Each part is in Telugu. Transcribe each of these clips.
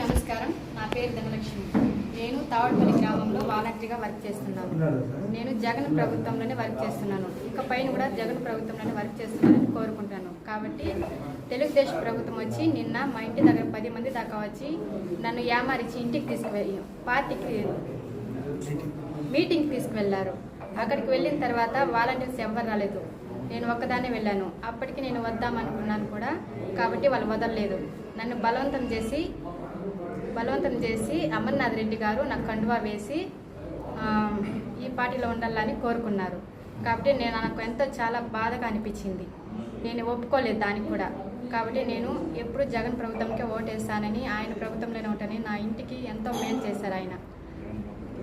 నమస్కారం. నా పేరు ధనలక్ష్మి. నేను తావడపల్లి గ్రామంలో వాలంటరీగా వర్క్ చేస్తున్నాను. నేను జగన్ ప్రభుత్వంలోనే వర్క్ చేస్తున్నాను. ఇక పైన కూడా జగన్ ప్రభుత్వంలోనే వర్క్ చేస్తున్నానని కోరుకుంటాను. కాబట్టి తెలుగుదేశం ప్రభుత్వం వచ్చి నిన్న మా ఇంటి దగ్గర పది మంది దాకా వచ్చి నన్ను ఏమారిచి ఇంటికి తీసుకువెళ్ళి పార్టీకి మీటింగ్ తీసుకువెళ్ళారు అక్కడికి వెళ్ళిన తర్వాత వాలంటీర్స్ ఎవ్వరు రాలేదు. నేను ఒక్కదాన్నే వెళ్ళాను. అప్పటికి నేను వద్దామనుకున్నాను కూడా. కాబట్టి వాళ్ళు వదలలేదు. నన్ను బలవంతం చేసి బలవంతం చేసి అమర్నాథ్ రెడ్డి గారు నాకు కండువా వేసి ఈ పార్టీలో ఉండాలని కోరుకున్నారు. కాబట్టి నేను నాకు ఎంతో చాలా బాధగా అనిపించింది. నేను ఒప్పుకోలేదు దానికి కూడా. కాబట్టి నేను ఎప్పుడు జగన్ ప్రభుత్వంకే ఓటేస్తానని ఆయన ప్రభుత్వంలోనే ఉంటానని నా ఇంటికి ఎంతో మేలు చేశారు ఆయన.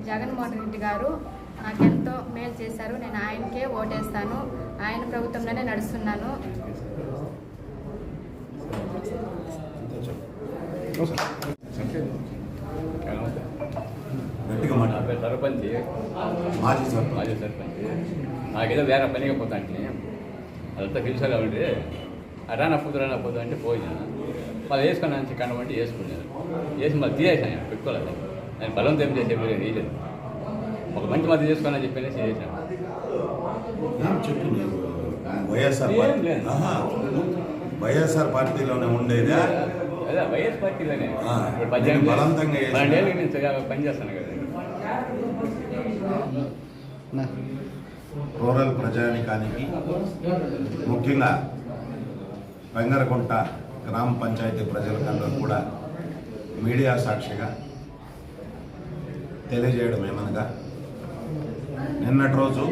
జగన్మోహన్ రెడ్డి గారు నాకు ఎంతో మేలు చేశారు. నేను ఆయనకే ఓటేస్తాను. ఆయన ప్రభుత్వంలోనే నడుస్తున్నాను. సర్పంచ్. మాజీ సర్పంచ్. మాజీ సర్పంచ్. నాకేదో వేరే పనిగా పోతాంటే అదంతా తెలుసా కాబట్టి అరానా పోతు రానా పోతు అంటే పోయినాను మళ్ళీ వేసుకున్నాను చికెన్ వంటి వేసుకున్నాను. వేసి మళ్ళీ తీసేసాను పెట్టుకోలేదు. నేను బలవంతం ఏం చేసే వేయలేదు మంచి మధ్య చేసుకున్నా చెప్పేసి చేశాను. వైఎస్ఆర్ పార్టీ. వైఎస్ఆర్ పార్టీలోనే ఉండేదా? అదే వైఎస్ పార్టీలోనే. ఇప్పుడు పద్దెనిమిది బలవంతంగా. పన్నెండేళ్ళకి నేను పనిచేస్తాను కదా. రూరల్ ప్రజానికానికి ముఖ్యంగా వెంగరకుంట గ్రామ పంచాయతీ ప్రజలకందరూ కూడా మీడియా సాక్షిగా తెలియజేయడం ఏమనగా నిన్నటి రోజు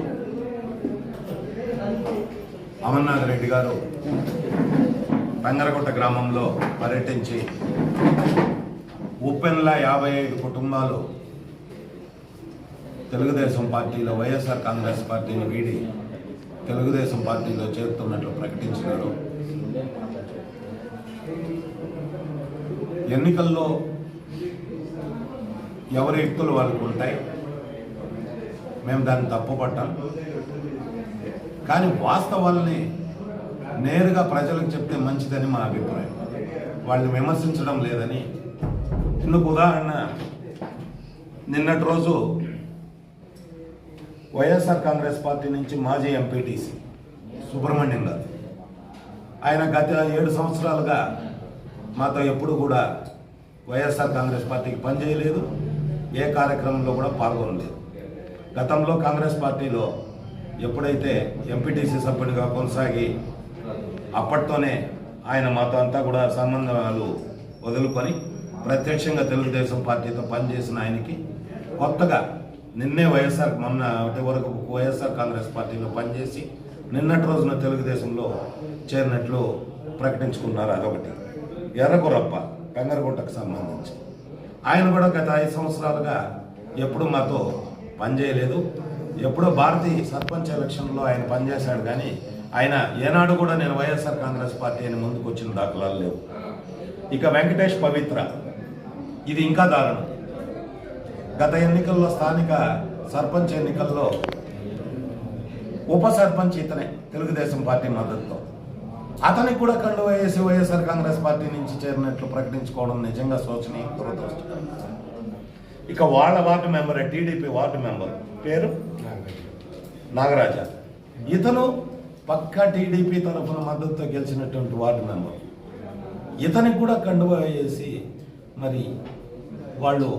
అమర్నాథ్ రెడ్డి గారు రంగరగుట్ట గ్రామంలో పర్యటించి ఉప్పెన్ల యాభై ఐదు కుటుంబాలు తెలుగుదేశం పార్టీలో వైఎస్ఆర్ కాంగ్రెస్ పార్టీని వీడి తెలుగుదేశం పార్టీలో చేరుతున్నట్లు ప్రకటించినారు. ఎన్నికల్లో ఎవరి యుక్తులు వాళ్ళకు ఉంటాయి? మేము దాన్ని తప్పుపట్టాం. కానీ వాస్తవాల్ని నేరుగా ప్రజలకు చెప్తే మంచిదని మా అభిప్రాయం. వాళ్ళని విమర్శించడం లేదని. ఇందుకు ఉదాహరణ నిన్నటి రోజు వైఎస్ఆర్ కాంగ్రెస్ పార్టీ నుంచి మాజీ ఎంపీటీసీ సుబ్రహ్మణ్యం గారు. ఆయన గత ఏడు సంవత్సరాలుగా మాతో ఎప్పుడు కూడా వైఎస్ఆర్ కాంగ్రెస్ పార్టీకి పనిచేయలేదు ఏ కార్యక్రమంలో కూడా పాల్గొనలేదు. గతంలో కాంగ్రెస్ పార్టీలో ఎప్పుడైతే ఎంపీటీసీ సభ్యుడిగా కొనసాగి అప్పట్తోనే ఆయన మాతో అంతా కూడా సంబంధాలు వదులుకొని ప్రత్యక్షంగా తెలుగుదేశం పార్టీతో పనిచేసిన ఆయనకి కొత్తగా నిన్నే వైఎస్ఆర్ మొన్న ఒకటి వరకు వైఎస్ఆర్ కాంగ్రెస్ పార్టీలో పనిచేసి నిన్నటి రోజున తెలుగుదేశంలో చేరినట్లు ప్రకటించుకున్నారు అదొకటి. ఎర్రగురప్ప పెంగరగుంటకు సంబంధించి. ఆయన కూడా గత ఐదు సంవత్సరాలుగా ఎప్పుడు మాతో పనిచేయలేదు. ఎప్పుడో భారతీయ సర్పంచ్ ఎలక్షన్లో ఆయన పనిచేశాడు కానీ ఆయన ఏనాడు కూడా నేను వైఎస్ఆర్ కాంగ్రెస్ పార్టీ అని ముందుకు వచ్చిన దాఖలాలు లేవు. ఇక వెంకటేష్ పవిత్ర. ఇది ఇంకా దారుణం. గత ఎన్నికల్లో స్థానిక సర్పంచ్ ఎన్నికల్లో ఉప సర్పంచ్ ఇతనే తెలుగుదేశం పార్టీ మద్దతుతో. అతనికి కూడా కళ్ళు వేసి వైఎస్ఆర్ కాంగ్రెస్ పార్టీ నుంచి చేరినట్లు ప్రకటించుకోవడం నిజంగా శోచనీయ దురదృష్టం. ఇక వాళ్ళ ward member TDP ward member. పేరు? నాగరాజ. ఇతను పక్కా టీడీపీ తరఫున మద్దతుతో గెలిచినటువంటి వార్డు మెంబర్. ఇతనికి కూడా కండువా వేసి మరి వాళ్ళు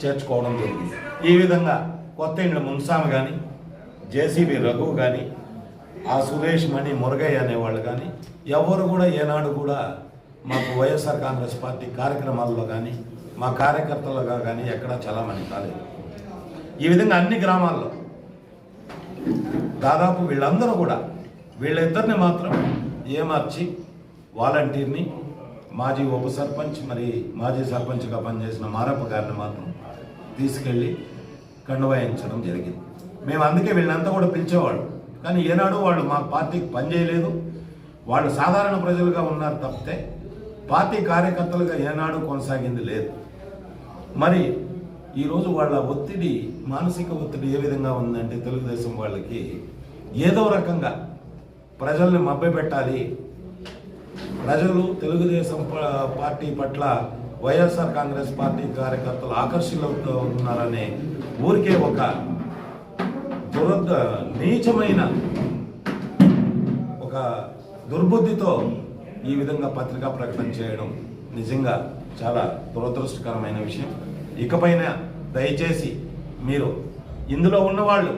చేర్చుకోవడం జరిగింది. ఈ విధంగా కొత్త ఇండ్ల మున్సామి కానీ జేసీబీ రఘు కానీ ఆ సురేష్ మణి మురగయ్య అనేవాళ్ళు కానీ ఎవరు కూడా ఏనాడు కూడా మాకు వైఎస్ఆర్ కాంగ్రెస్ పార్టీ కార్యక్రమాల్లో కానీ మా కార్యకర్తలుగా కానీ ఎక్కడా చలామణి కాలేదు. ఈ విధంగా అన్ని గ్రామాల్లో దాదాపు వీళ్ళందరూ కూడా వీళ్ళిద్దరిని మాత్రం ఏమార్చి వాలంటీర్ని మాజీ ఉప సర్పంచ్ మరి మాజీ సర్పంచ్గా పనిచేసిన మారప్ప గారిని మాత్రం తీసుకెళ్ళి కండువాయించడం జరిగింది. మేము అందుకే వీళ్ళంతా కూడా పిలిచేవాళ్ళు. కానీ ఏనాడు వాళ్ళు మా పార్టీకి పనిచేయలేదు. వాళ్ళు సాధారణ ప్రజలుగా ఉన్నారు తప్పితే పార్టీ కార్యకర్తలుగా ఏనాడు కొనసాగింది లేదు. మరి ఈరోజు వాళ్ళ ఒత్తిడి మానసిక ఒత్తిడి ఏ విధంగా ఉందంటే తెలుగుదేశం వాళ్ళకి ఏదో రకంగా ప్రజల్ని మభ్యపెట్టాలి. ప్రజలు తెలుగుదేశం ప- పార్టీ పట్ల వైఎస్ఆర్ కాంగ్రెస్ పార్టీ కార్యకర్తలు ఆకర్షితులవుతూ ఉన్నారనే ఊరికే ఒక దురద నీచమైన ఒక దుర్బుద్ధితో ఈ విధంగా పత్రికా ప్రకటన చేయడం నిజంగా చాలా దురదృష్టకరమైన విషయం. ఇకపైన దయచేసి మీరు ఇందులో ఉన్నవాళ్ళు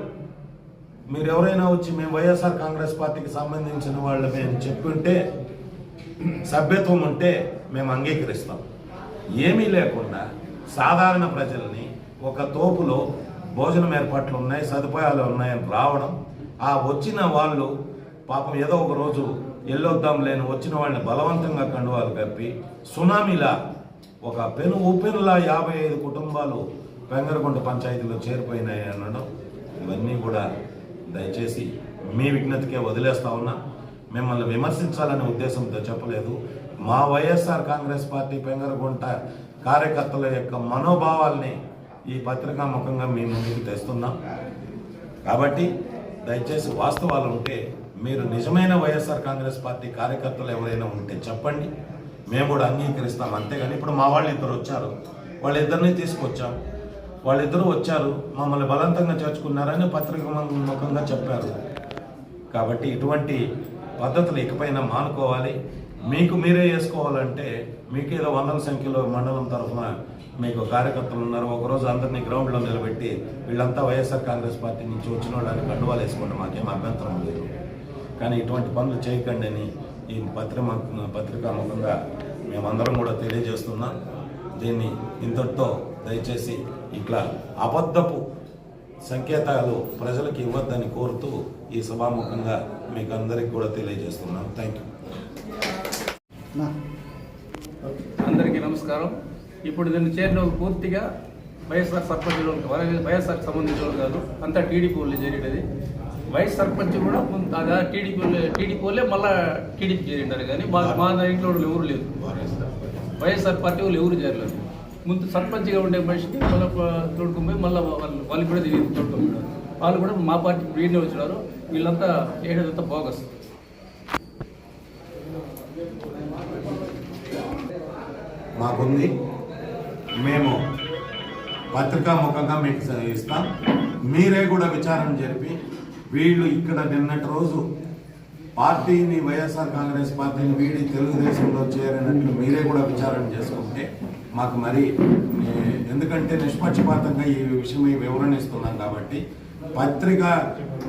మీరు ఎవరైనా వచ్చి మేము వైఎస్ఆర్ కాంగ్రెస్ పార్టీకి సంబంధించిన వాళ్ళమే అని చెప్పుంటే సభ్యత్వం ఉంటే మేము అంగీకరిస్తాం. ఏమీ లేకుండా సాధారణ ప్రజల్ని ఒక తోపులో భోజనం ఏర్పాట్లు ఉన్నాయి సదుపాయాలు ఉన్నాయని రావడం ఆ వచ్చిన వాళ్ళు పాపం ఏదో ఒక రోజు ఎల్లొద్దాం లేని వచ్చిన వాళ్ళని బలవంతంగా కండువాలు కప్పి సునామీలా ఒక పెను ఊపెనులా యాభై ఐదు కుటుంబాలు వెంగరగుంట పంచాయతీలో చేరిపోయినాయి అనడం ఇవన్నీ కూడా దయచేసి మీ విజ్ఞతకే వదిలేస్తా ఉన్నా. మిమ్మల్ని విమర్శించాలనే ఉద్దేశంతో చెప్పలేదు. మా వైఎస్ఆర్ కాంగ్రెస్ పార్టీ పెంగరగుంట కార్యకర్తల యొక్క మనోభావాల్ని ఈ పత్రికా ముఖంగా మీ ముందుకు తెస్తున్నాం. కాబట్టి దయచేసి వాస్తవాలు ఉంటే మీరు నిజమైన వైఎస్ఆర్ కాంగ్రెస్ పార్టీ కార్యకర్తలు ఎవరైనా ఉంటే చెప్పండి. మేము కూడా అంగీకరిస్తాం. అంతేగాని ఇప్పుడు మా వాళ్ళు ఇద్దరు వచ్చారు. వాళ్ళిద్దరిని తీసుకొచ్చాం. వాళ్ళిద్దరూ వచ్చారు. మమ్మల్ని బలవంతంగా చేర్చుకున్నారని పత్రిక ముఖంగా చెప్పారు. కాబట్టి ఇటువంటి పద్ధతులు ఇకపైన మానుకోవాలి. మీకు మీరే వేసుకోవాలంటే మీకు ఏదో వందల సంఖ్యలో మండలం తరఫున మీకు కార్యకర్తలు ఉన్నారు. ఒకరోజు అందరినీ గ్రౌండ్లో నిలబెట్టి వీళ్ళంతా వైఎస్ఆర్ కాంగ్రెస్ పార్టీ నుంచి వచ్చిన వాళ్ళని కండువాలు వేసుకోండి మాకేం అభ్యంతరం లేదు. కానీ ఇటువంటి పనులు చేయకండి అని ఈ పత్రిక పత్రికా ముఖంగా మేమందరం కూడా తెలియజేస్తున్నాం. దీన్ని ఇంతటితో దయచేసి ఇట్లా అబద్ధపు సంకేతాలు ప్రజలకు ఇవ్వద్దని కోరుతూ ఈ సభాముఖంగా మీకు అందరికి కూడా తెలియజేస్తున్నాను థ్యాంక్ యూ అందరికీ నమస్కారం. ఇప్పుడు దీన్ని చేరిన పూర్తిగా వైఎస్ఆర్ సర్పంచ్ వైఎస్ఆర్ సంబంధించిన వాళ్ళు కాదు అంతా టీడీపీ వాళ్ళు చేరేది వైఎస్ సర్పంచ్ కూడా ముందు- అదా టీడీపీ టీడీపీ వాళ్ళే మళ్ళా టీడీపీ చేరిండారు కానీ మా మా ఇంట్లో వాళ్ళు ఎవరు లేరు. వైఎస్ఆర్ పార్టీ వాళ్ళు ఎవరు చేరలేదు. ముందు సర్పంచ్గా ఉండే మనిషికి మళ్ళీ తోడుకొని పోయి మళ్ళీ వాళ్ళు వాళ్ళు కూడా తిరిగి తోడుకొని వాళ్ళు కూడా మా పార్టీ వీడినే వచ్చినారు. వీళ్ళంతా ఏడదంతా బోగస్. మాకుంది. మేము పత్రికా ముఖంగా మీకు ఇస్తాం. మీరే కూడా విచారణ జరిపి వీళ్ళు ఇక్కడ నిన్నటి రోజు పార్టీని వైఎస్ఆర్ కాంగ్రెస్ పార్టీని వీడి తెలుగుదేశంలో చేరినట్లు మీరే కూడా విచారణ చేసుకుంటే మాకు మరి ఎందుకంటే నిష్పక్షపాతంగా ఈ విషయం వివరణిస్తున్నాం వివరణ ఇస్తున్నాం కాబట్టి పత్రిక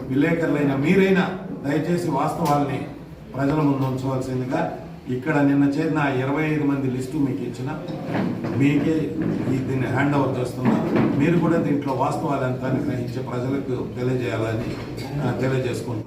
విలేకరులైన మీరైనా దయచేసి వాస్తవాల్ని ప్రజల ముందు ఉంచవలసిందిగా ఇక్కడ నిన్న చేరిన ఇరవై ఐదు మంది లిస్టు మీకు ఇచ్చిన మీకే దీన్ని హ్యాండ్ ఓవర్ చేస్తున్నా. మీరు కూడా దీంట్లో వాస్తవాలు ఎంత గ్రహించి ప్రజలకు తెలియజేయాలని ఆ, తెలియజేసుకుంటున్నాను.